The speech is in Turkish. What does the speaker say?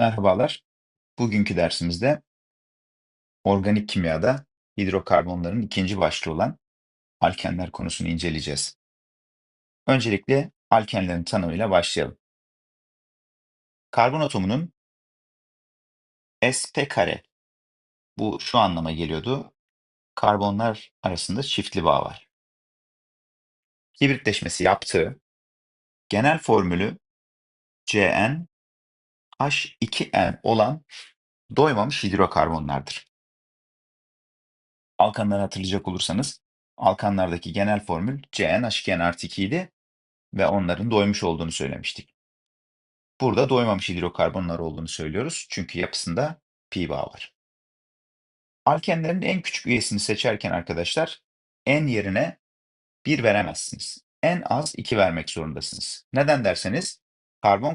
Merhabalar. Bugünkü dersimizde organik kimyada hidrokarbonların ikinci başlığı olan alkenler konusunu inceleyeceğiz. Öncelikle alkenlerin tanımıyla başlayalım. Karbon atomunun sp kare bu şu anlama geliyordu. Karbonlar arasında çiftli bağ var. Hibritleşmesi yaptığı genel formülü CN H2N olan doymamış hidrokarbonlardır. Alkanları hatırlayacak olursanız alkanlardaki genel formül CnH2n artı 2 idi ve onların doymuş olduğunu söylemiştik. Burada doymamış hidrokarbonlar olduğunu söylüyoruz çünkü yapısında pi bağı var. Alkenlerin en küçük üyesini seçerken arkadaşlar n yerine 1 veremezsiniz. En az 2 vermek zorundasınız. Neden derseniz karbon karbon